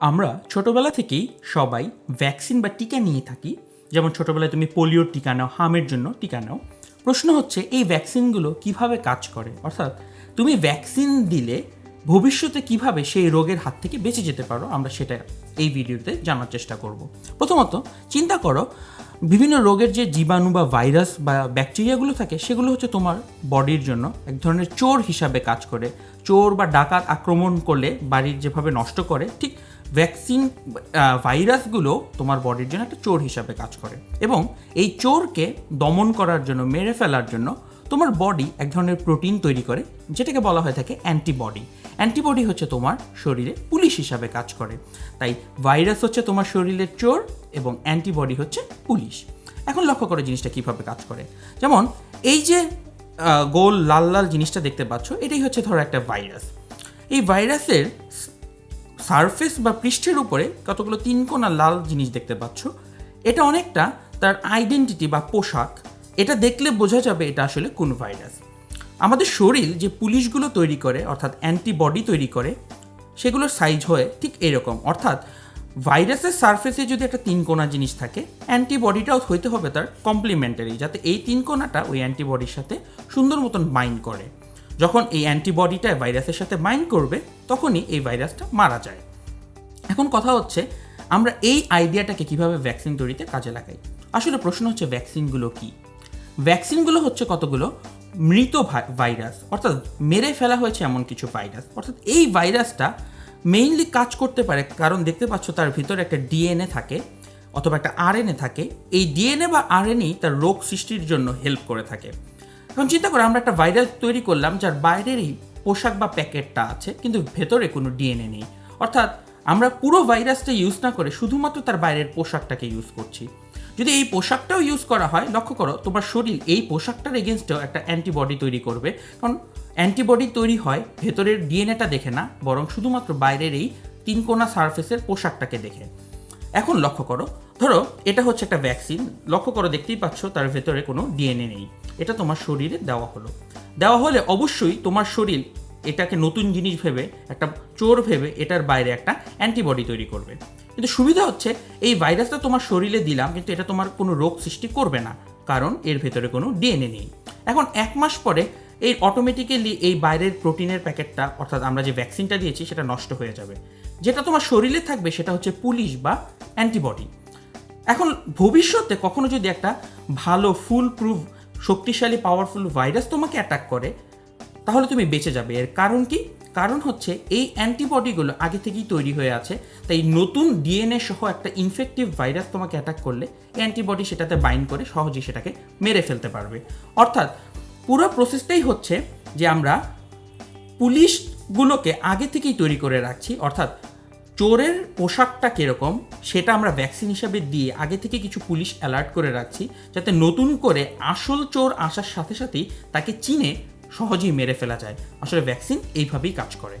আমরা ছোটবেলা থেকেই সবাই ভ্যাকসিন বা টিকা নিয়ে থাকি। যেমন ছোটবেলায় তুমি পোলিওর টিকা নাও হামের জন্য টিকা নাও। প্রশ্ন হচ্ছে, এই ভ্যাকসিনগুলো কীভাবে কাজ করে? অর্থাৎ তুমি ভ্যাকসিন দিলে ভবিষ্যতে কীভাবে সেই রোগের হাত থেকে বেঁচে যেতে পারো? আমরা সেটা এই ভিডিওতে জানার চেষ্টা করব। প্রথমত, চিন্তা করো, বিভিন্ন রোগের যে জীবাণু বা ভাইরাস বা ব্যাকটেরিয়াগুলো থাকে, সেগুলো হচ্ছে তোমার বডির জন্য এক ধরনের চোর হিসাবে কাজ করে। চোর বা ডাকাত আক্রমণ করলে বাড়ির যেভাবে নষ্ট করে, ঠিক ভ্যাকসিন ভাইরাসগুলো তোমার বডির জন্য একটা চোর হিসাবে কাজ করে। এবং এই চোরকে দমন করার জন্য, মেরে ফেলার জন্য তোমার বডি এক ধরনের প্রোটিন তৈরি করে, যেটাকে বলা হয়ে থাকে অ্যান্টিবডি অ্যান্টিবডি হচ্ছে তোমার শরীরে পুলিশ হিসাবে কাজ করে। তাই ভাইরাস হচ্ছে তোমার শরীরের চোর এবং অ্যান্টিবডি হচ্ছে পুলিশ। এখন লক্ষ্য করে জিনিসটা কীভাবে কাজ করে। যেমন, এই যে গোল লাল লাল জিনিসটা দেখতে পাচ্ছ, এটাই হচ্ছে ধরো একটা ভাইরাস এই ভাইরাসের সারফেস বা পৃষ্ঠের উপরে কতগুলো তিন কোনা লাল জিনিস দেখতে পাচ্ছ, এটা অনেকটা তার আইডেন্টিটি বা পোশাক। এটা দেখলে বোঝা যাবে এটা আসলে কোন ভাইরাস আমাদের শরীর যে পুলিশগুলো তৈরি করে, অর্থাৎ অ্যান্টিবডি তৈরি করে, সেগুলোর সাইজ হয় ঠিক এরকম। অর্থাৎ ভাইরাসের সারফেসে যদি একটা তিন কোনা জিনিস থাকে অ্যান্টিবডিটাও হইতে হবে তার কমপ্লিমেন্টারি যাতে এই তিন কোনাটা ওই অ্যান্টিবডির সাথে সুন্দর মতন বাইন্ড করে। যখন এই অ্যান্টিবডিটা ভাইরাসের সাথে মাইন্ড করবে, তখনই এই ভাইরাসটা মারা যায়। এখন কথা হচ্ছে, আমরা এই আইডিয়াটাকে কীভাবে ভ্যাকসিন তৈরিতে কাজে লাগাই? আসলে প্রশ্ন হচ্ছে, ভ্যাকসিনগুলো কি? ভ্যাকসিনগুলো হচ্ছে কতগুলো? মৃত ভাইরাস, অর্থাৎ মেরে ফেলা হয়েছে এমন কিছু ভাইরাস। অর্থাৎ এই ভাইরাসটা মেইনলি কাজ করতে পারে, কারণ দেখতে পাচ্ছ তার ভিতরে একটা ডিএনএ থাকে, অথবা একটা আরএনএ থাকে। এই ডিএনএ বা আরএনএই তার রোগ সৃষ্টির জন্য হেল্প করে থাকে। এখন চিন্তা করো, আমরা একটা ভাইরাস তৈরি করলাম যার বাইরেরই পোশাক বা প্যাকেটটা আছে, কিন্তু ভেতরে কোনো ডিএনএ নেই। অর্থাৎ আমরা পুরো ভাইরাসটা ইউজ না করে শুধুমাত্র তার বাইরের পোশাকটাকে ইউজ করছি। যদি এই পোশাকটাও ইউজ করা হয়, লক্ষ্য করো, তোমার শরীর এই পোশাকটার এগেনস্টেও একটা অ্যান্টিবডি তৈরি করবে। কারণ অ্যান্টিবডি তৈরি হয়, ভেতরের ডিএনএটা দেখে না, বরং শুধুমাত্র বাইরের এই তিন কোনা সারফেসের পোশাকটাকে দেখে। এখন লক্ষ্য করো, ধরো, এটা হচ্ছে একটা ভ্যাকসিন লক্ষ্য করো, দেখতেই পাচ্ছ তার ভেতরে কোনো ডিএনএ নেই। এটা তোমার শরীরে দেওয়া হলো। দেওয়া হলে অবশ্যই তোমার শরীর এটাকে নতুন জিনিস ভেবে, একটা চোর ভেবে এটার বাইরে একটা অ্যান্টিবডি তৈরি করবে। কিন্তু সুবিধা হচ্ছে এই ভাইরাসটা তোমার শরীরে দিলাম, কিন্তু এটা তোমার কোনো রোগ সৃষ্টি করবে না, কারণ এর ভেতরে কোনো ডিএনএ নেই। এখন এক মাস পরে এই অটোমেটিক্যালি এই বাইরের প্রোটিনের প্যাকেটটা, অর্থাৎ আমরা যে ভ্যাকসিনটা দিয়েছি, সেটা নষ্ট হয়ে যাবে। যেটা তোমার শরীরে থাকবে, সেটা হচ্ছে পুলিশ বা অ্যান্টিবডি। এখন ভবিষ্যতে কখনো যদি একটা ভালো ফুল প্রুফ শক্তিশালী পাওয়ারফুল ভাইরাস তোমাকে অ্যাটাক করে, তাহলে তুমি বেঁচে যাবে। এর কারণ কি? কারণ হচ্ছে এই অ্যান্টিবডিগুলো আগে থেকেই তৈরি হয়ে আছে, তাই নতুন ডিএনএ সহ একটা ইনফেক্টিভ ভাইরাস তোমাকে অ্যাটাক করলে অ্যান্টিবডি সেটাতে বাইন্ড করে সহজেই সেটাকে মেরে ফেলতে পারবে। অর্থাৎ পুরো প্রসেসটাই হচ্ছে যে আমরা পুলিশগুলোকে আগে থেকেই তৈরি করে রাখছি, অর্থাৎ চোরের পোশাকটা কীরকম, সেটা আমরা ভ্যাকসিন হিসাবে দিয়ে আগে থেকে কিছু পুলিশ অ্যালার্ট করে রাখছি, যাতে নতুন করে আসল চোর আসার সাথে সাথেই তাকে চিনে সহজেই মেরে ফেলা যায়। আসলে ভ্যাকসিন এইভাবেই কাজ করে।